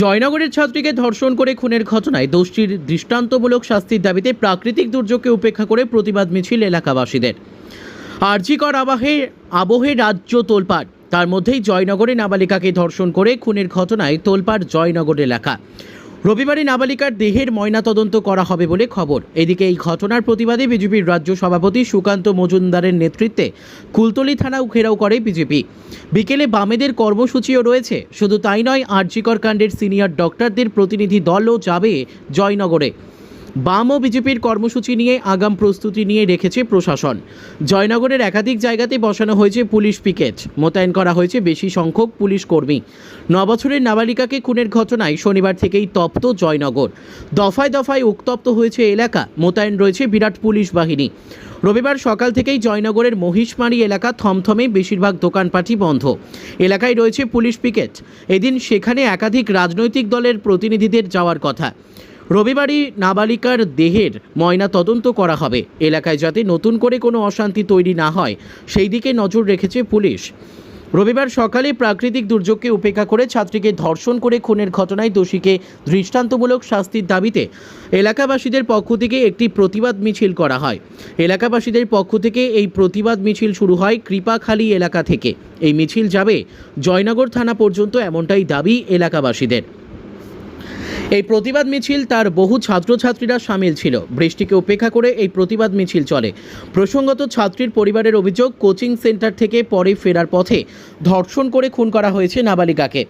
জয়নগরের ছাত্রীকে ধর্ষণ করে খুনের ঘটনায় দোষীর দৃষ্টান্তমূলক শাস্তির দাবিতে প্রাকৃতিক দুর্যোগকে উপেক্ষা করে প্রতিবাদ মিছিল এলাকাবাসীদের। আর্জিকর আবাহে, আবহে রাজ্য তোলপাড়। তার মধ্যেই জয়নগরে নাবালিকাকে ধর্ষণ করে খুনের ঘটনায় তোলপাড় জয়নগর এলাকা। রবিবারে নাবালিকার দেহের ময়নাতদন্ত করা হবে বলে খবর। এদিকে এই ঘটনার প্রতিবাদে বিজেপির রাজ্য সভাপতি সুকান্ত মজুমদারের নেতৃত্বে কুলতলি থানাও ঘেরাও করে বিজেপি। বিকেলে বামেদের কর্মসূচিও রয়েছে। শুধু তাই নয়, আরজিকর কাণ্ডের সিনিয়র ডক্টরদের প্রতিনিধি দলও যাবে জয়নগরে। বাম ও বিজেপির কর্মসূচি নিয়ে আগাম প্রস্তুতি নিয়ে রেখেছে প্রশাসন। জয়নগরের একাধিক জায়গাতে বসানো হয়েছে পুলিশ পিকেট মোতায়েন করা হয়েছে বেশি সংখ্যক পুলিশ কর্মী। নবছরের নাবালিকাকে খুনের ঘটনায় শনিবার থেকেই তপ্ত জয়নগর। দফায় দফায় উত্তপ্ত হয়েছে এলাকা। মোতায়েন রয়েছে বিরাট পুলিশ বাহিনী। রবিবার সকাল থেকেই জয়নগরের মহিষমারি এলাকা থমথমে বেশিরভাগ দোকানপাটই বন্ধ। এলাকায় রয়েছে পুলিশ পিকেট এদিন সেখানে একাধিক রাজনৈতিক দলের প্রতিনিধিদের যাওয়ার কথা। রবিবারই নাবালিকার দেহের ময়না তদন্ত করা হবে। এলাকায় যাতে নতুন করে কোনো অশান্তি তৈরি না হয়, সেই দিকে নজর রেখেছে পুলিশ। রবিবার সকালে প্রাকৃতিক দুর্যোগকে উপেক্ষা করে ছাত্রীকে ধর্ষণ করে খুনের ঘটনায় দোষীকে দৃষ্টান্তমূলক শাস্তির দাবিতে এলাকাবাসীদের পক্ষ থেকে একটি প্রতিবাদ মিছিল করা হয়। এলাকাবাসীদের পক্ষ থেকে এই প্রতিবাদ মিছিল শুরু হয় কৃপাখালী এলাকা থেকে। এই মিছিল যাবে জয়নগর থানা পর্যন্ত, এমনটাই দাবি এলাকাবাসীদের। এই প্রতিবাদ মিছিল তার বহু ছাত্রছাত্রীরা সামিল ছিল। বৃষ্টিকে উপেক্ষা করে এই প্রতিবাদ মিছিল চলে। প্রসঙ্গত ছাত্রীর পরিবারের অভিযোগ, কোচিং সেন্টার থেকে পরে ফেরার পথে ধর্ষণ করে খুন করা হয়েছে নাবালিকাকে।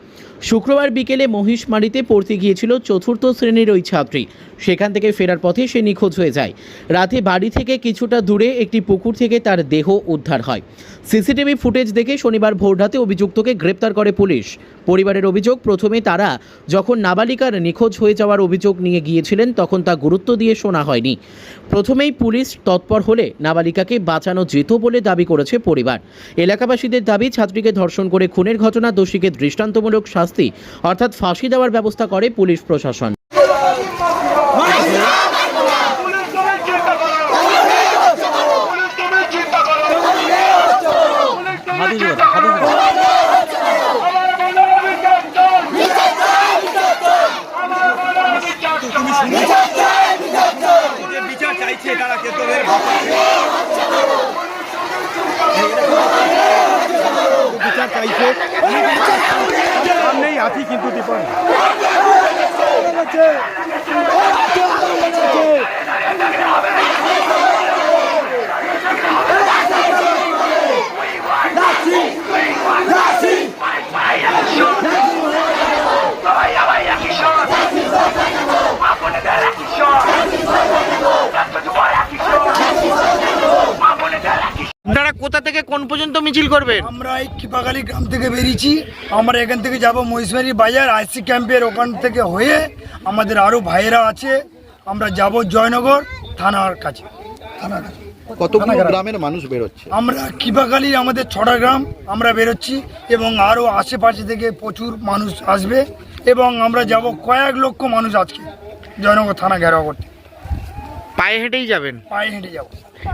শুক্রবার বিকেলে মহিষমারিতে পড়তে গিয়েছিল চতুর্থ শ্রেণির ওই ছাত্রী। সেখান থেকে ফেরার পথে সে নিখোঁজ হয়ে যায়। রাতে বাড়ি থেকে কিছুটা দূরে একটি পুকুর থেকে তার দেহ উদ্ধার হয়। সিসিটিভি ফুটেজ দেখে শনিবার ভোররাতে অভিযুক্তকে গ্রেপ্তার করে পুলিশ। পরিবারের অভিযোগ, প্রথমে তারা যখন নাবালিকার নিখোঁজ হয়ে যাওয়ার অভিযোগ নিয়ে গিয়েছিলেন, তখন তা গুরুত্ব দিয়ে শোনা হয়নি। প্রথমেই পুলিশ তৎপর হলে নাবালিকাকে বাঁচানো যেত বলে দাবি করেছে পরিবার। এলাকাবাসীদের দাবি, ছাত্রীকে ধর্ষণ করে খুনের ঘটনা দোষীকে দৃষ্টান্তমূলক শাস্তি, অর্থাৎ ফাঁসি দেওয়ার ব্যবস্থা করে পুলিশ প্রশাসন। চাইছে। সামনেই আছি কিন্তু দীপন। কোন পর্যন্ত মিছিল করবেন? আমরা এই কিপাখালী গ্রাম থেকে বেরিয়েছি। আমরা এখান থেকে যাব মহিষমারি বাজার আইসি ক্যাম্পের ওখান থেকে হয়ে আমাদের আরও ভাইয়েরা আছে। আমরা যাব জয়নগর থানার কাছে। থানার কাছে। কতগুলো গ্রামের মানুষ বেরোচ্ছে? আমরা কিপাখালী আমাদের ছটা গ্রাম আমরা বেরোচ্ছি এবং আরও আশেপাশে থেকে প্রচুর মানুষ আসবে এবং আমরা যাব কয়েক লক্ষ মানুষ আজকে জয়নগর থানা ঘেরাও করতে। পায়ে হেঁটেই যাবেন? পায়ে হেঁটে যাব।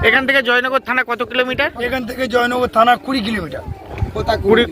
এখান থেকে জয়নগর থানা কত কিলোমিটার? এখান থেকে জয়নগর থানা কুড়ি কিলোমিটার। কুড়ি